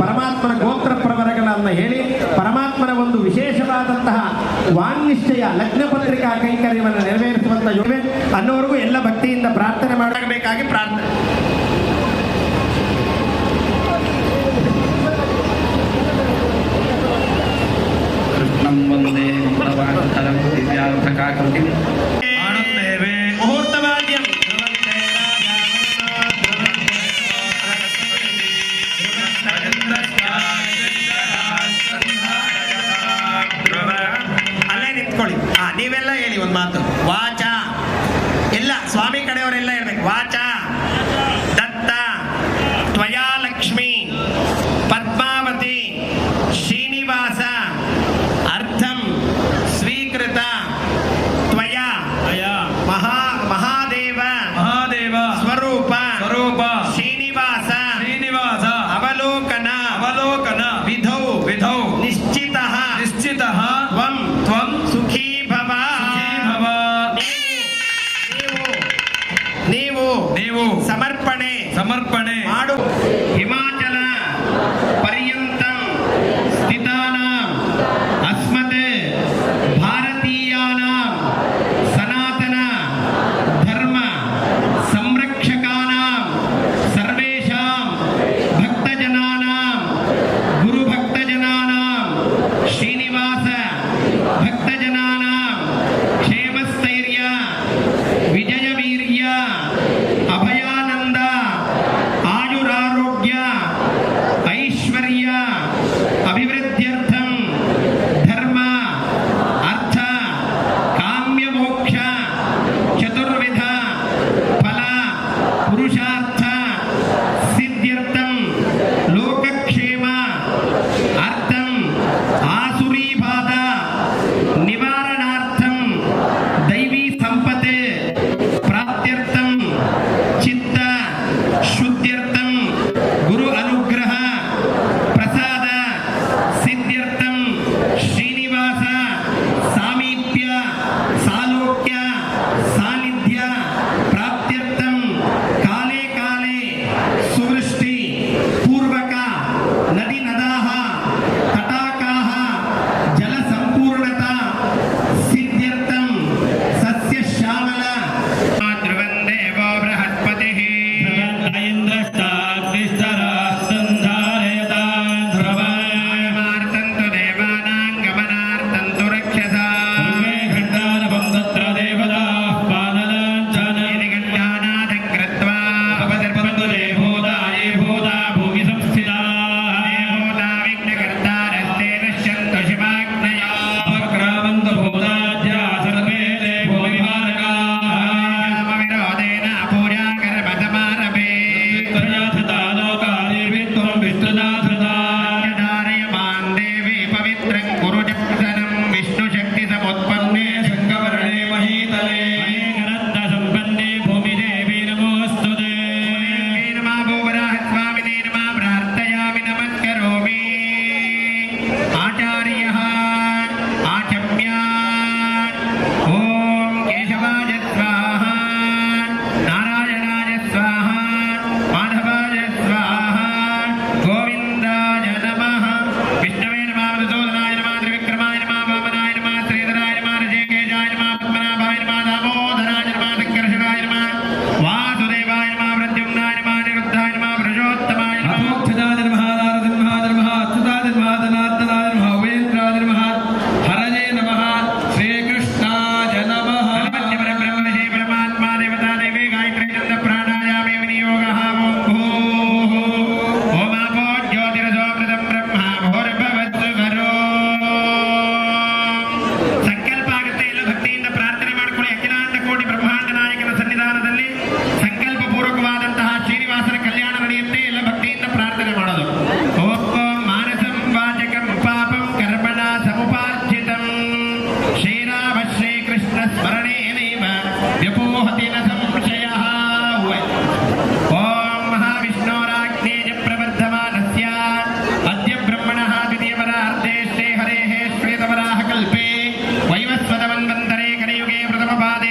ಪರಮಾತ್ಮನ ಗೋತ್ರ ಪ್ರವರಗಳನ್ನು ಹೇಳಿ, ಪರಮಾತ್ಮನ ಒಂದು ವಿಶೇಷವಾದಂತಹ ವಾನ್ನಿಶ್ಚಯ ಲಗ್ನ ಪತ್ರಿಕಾ ಕೈಂಕರ್ಯವನ್ನು ನೆರವೇರಿಸುವಂತಹ ಯೋಜನೆ ಅನ್ನೋವರೆಗೂ ಎಲ್ಲ ಭಕ್ತಿಯಿಂದ ಪ್ರಾರ್ಥನೆ ಮಾಡಬೇಕಾಗಿ ಪ್ರಾರ್ಥನೆ. ಕೃಷ್ಣಂ ಒಂದೇ ದಿವ್ಯಾರ್ಥಕಾಕೃತಿ ಸ್ವಾಮಿ ಕಡೆಯವರೆಲ್ಲ ಹೇಳ್ಬೇಕು ವಾಚ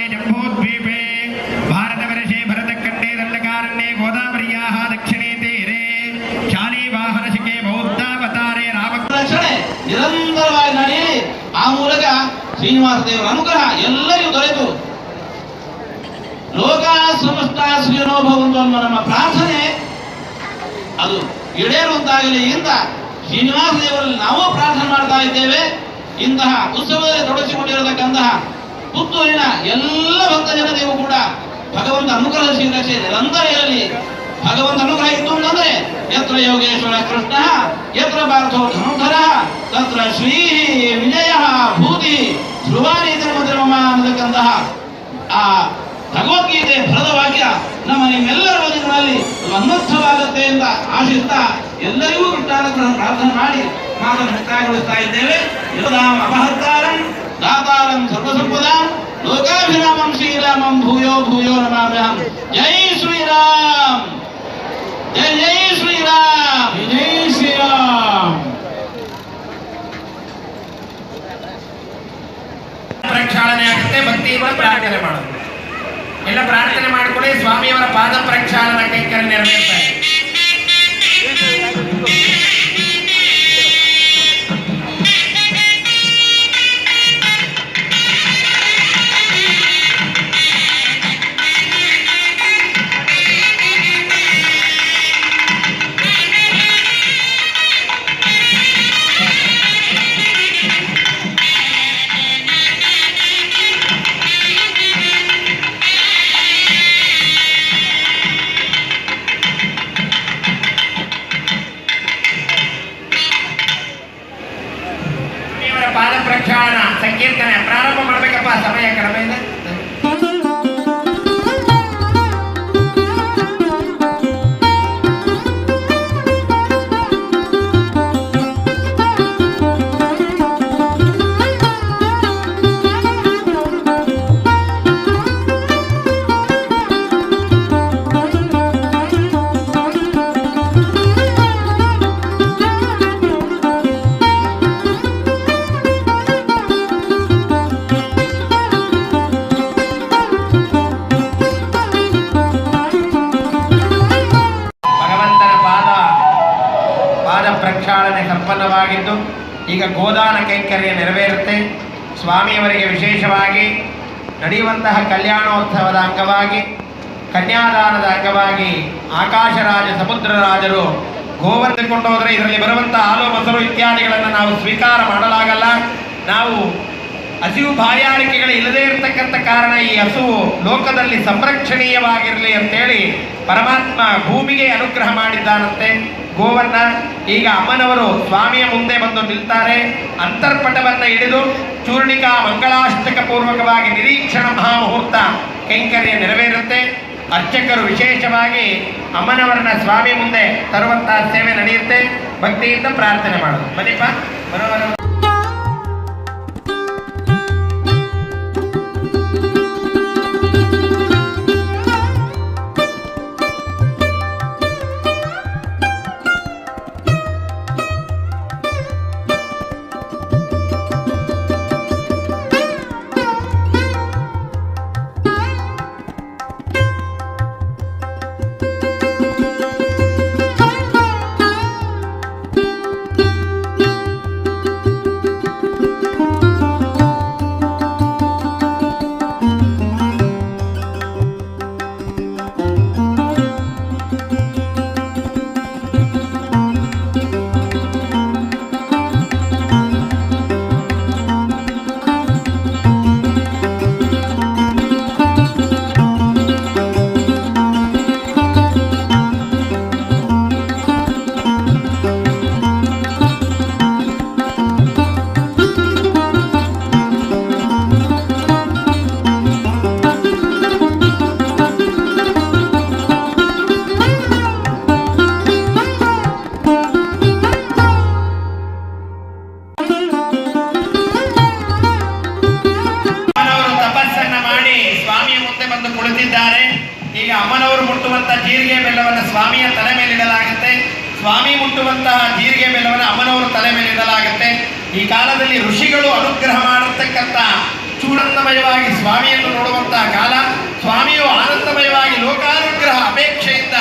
जम्बूद्वीपे भारतवर्षे भरतखण्डे दण्डकारण्ये गोदावर्याः दक्षिणे तीरे ಬೌದ್ಧ ಬೌದ್ಧಾವತಾರೇ ರಾಮಕ್ಷಣೆ ನಿರಂತರವಾಗಿ ನಡೆಯಲಿ ಆ ಮೂಲಕ ಶ್ರೀನಿವಾಸ ದೇವರ ಅನುಗ್ರಹ ಎಲ್ಲರಿಗೂ ದೊರೆತು ಲೋಕ ಸಮಸ್ತ ಶ್ರೀನೋಭವಂತು ಅನ್ನೋ ನಮ್ಮ ಪ್ರಾರ್ಥನೆ ಅದು ಈಡೇರುವಂತಾಗಲಿ ಇಂತ ಶ್ರೀನಿವಾಸ ದೇವರಲ್ಲಿ ನಾವು ಪ್ರಾರ್ಥನೆ ಮಾಡ್ತಾ ಇದ್ದೇವೆ. ಇಂತಹ ಉತ್ಸವದಲ್ಲಿ ತೊಡಗಿಸಿಕೊಂಡಿರತಕ್ಕಂತಹ ಪುತ್ತೂರಿನ ಎಲ್ಲ ಭಕ್ತ ನೀವು ಕೂಡ ಭಗವಂತ ಅನುಗ್ರಹ ಶ್ರೀರಕ್ಷೆ ನಿರಂತರ ಇರಲಿ ಭಗವಂತ ಅನುಗ್ರಹ ಇತ್ತು ಅಂತಂದ್ರೆ, ಯತ್ರ ಯೋಗೇಶ್ವರ ಕೃಷ್ಣ, ಯತ್ರ ಪಾರ್ಥೋ ಧನುಧರ, ತತ್ರ ಶ್ರೀ ವಿಜಯ ಭೂತಿ ಧ್ರುವಾನಿ ಧರ್ಮ ಅನ್ನತಕ್ಕಂತಹ ಆ ಭಗವದ್ಗೀತೆ ಫಲದ ವಾಕ್ಯ ನಮ್ಮ ನಿಮ್ಮೆಲ್ಲರ ಬದುಕಿನಲ್ಲಿ ಅನ್ವರ್ಥವಾಗುತ್ತೆ ಅಂತ ಆಶಿಸ್ತಾ ಎಲ್ಲರಿಗೂ ಕೃಷ್ಣಾನುಗ್ರಹ ಪ್ರಾರ್ಥನೆ ಮಾಡಿ ಮಾತನ್ನು ಮುಕ್ತಾಯಗೊಳಿಸ್ತಾ ಇದ್ದೇವೆ. ಯದಾಂ ದಾತಾರಂ ಸರ್ವಸಂಪದ, ಲೋಕಾಭಿರಾಮಂ ಶ್ರೀರಾಮಂ ಭೂಯೋ ಭೂಯೋ ರಮಾಭಿರಾಮ್ ಜೈ ಶ್ರೀರಾಮ್! ಜೈ ಜೈ ಶ್ರೀರಾಮ್! ಜೈ ಶ್ರೀರಾಮ್! ಪ್ರಕ್ಷಾಳನೆ ಆಗುತ್ತೆ, ಭಕ್ತಿಯಿಂದ ಪ್ರಾರ್ಥನೆ ಮಾಡೋದು. ಎಲ್ಲ ಪ್ರಾರ್ಥನೆ ಮಾಡಿಕೊಳ್ಳಿ, ಸ್ವಾಮಿಯವರ ಪಾದ ಪ್ರಕ್ಷಾಳನ ಕೈಕರ ನೆರವೇರ್ತಾರೆ ಈಗ ಗೋದಾನ ಕೈಂಕರ್ಯ ನೆರವೇರುತ್ತೆ. ಸ್ವಾಮಿಯವರಿಗೆ ವಿಶೇಷವಾಗಿ ನಡೆಯುವಂತಹ ಕಲ್ಯಾಣೋತ್ಸವದ ಅಂಗವಾಗಿ, ಕನ್ಯಾದಾನದ ಅಂಗವಾಗಿ ಆಕಾಶರಾಜ, ಸಮುದ್ರರಾಜರು ಗೋವರ್ಧಕೊಂಡು ಹೋದರೆ ಇದರಲ್ಲಿ ಬರುವಂತಹ ಹಾಲು, ಮೊಸರು ಇತ್ಯಾದಿಗಳನ್ನು ನಾವು ಸ್ವೀಕಾರ ಮಾಡಲಾಗಲ್ಲ. ನಾವು ಹಸಿವು ಬಾಯಾರಿಕೆಗಳು ಇಲ್ಲದೇ ಇರತಕ್ಕಂಥ ಕಾರಣ ಈ ಹಸುವು ಲೋಕದಲ್ಲಿ ಸಂರಕ್ಷಣೀಯವಾಗಿರಲಿ ಅಂತೇಳಿ ಪರಮಾತ್ಮ ಭೂಮಿಗೆ ಅನುಗ್ರಹ ಮಾಡಿದ್ದಾನಂತೆ. ಗೋವನ್ನ ಈಗ ಅಮ್ಮನವರು ಸ್ವಾಮಿಯ ಮುಂದೆ ಬಂದು ನಿಲ್ತಾರೆ. ಅಂತರ್ಪಟವನ್ನ ಹಿಡಿದು ಚೂರ್ಣಿಕಾ ಮಂಗಳಾಷ್ಟಕ ಪೂರ್ವಕವಾಗಿ ನಿರೀಕ್ಷಣ ಮಹಾಮುಹೂರ್ತ ಕೈಂಕರ್ಯ ನೆರವೇರುತ್ತೆ. ಅರ್ಚಕರು ವಿಶೇಷವಾಗಿ ಅಮ್ಮನವರನ್ನ ಸ್ವಾಮಿ ಮುಂದೆ ತರುವಂತಹ ಸೇವೆ ನಡೆಯುತ್ತೆ. ಭಕ್ತಿಯಿಂದ ಪ್ರಾರ್ಥನೆ ಮಾಡೋದು. ಬನ್ನಿಪ್ಪ, ಬರೋವರ ಋಷಿಗಳು ಅನುಗ್ರಹ ಮಾಡತಕ್ಕಂಥ ಚೂಡಂದಮಯವಾಗಿ ಸ್ವಾಮಿಯನ್ನು ನೋಡುವಂತಹ ಕಾಲ, ಸ್ವಾಮಿಯು ಆನಂದಮಯವಾಗಿ ಲೋಕಾನುಗ್ರಹ ಅಪೇಕ್ಷೆಯಿಂದ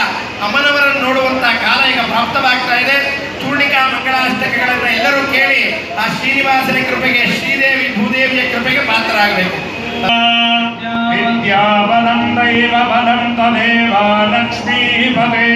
ಅಮ್ಮನವರನ್ನು ನೋಡುವಂತಹ ಕಾಲ ಈಗ ಪ್ರಾಪ್ತವಾಗ್ತಾ ಇದೆ. ಚೂರ್ಣಿಕಾ ಮಂಗಳಾಷ್ಟಕಗಳನ್ನು ಎಲ್ಲರೂ ಕೇಳಿ ಆ ಶ್ರೀನಿವಾಸನ ಕೃಪೆಗೆ, ಶ್ರೀದೇವಿ ಭೂದೇವಿಯ ಕೃಪೆಗೆ ಪಾತ್ರರಾಗಬೇಕು. ವಿದ್ಯಾವನಂ ದೈವ ತದೇವ ಲಕ್ಷ್ಮೀಪದೇ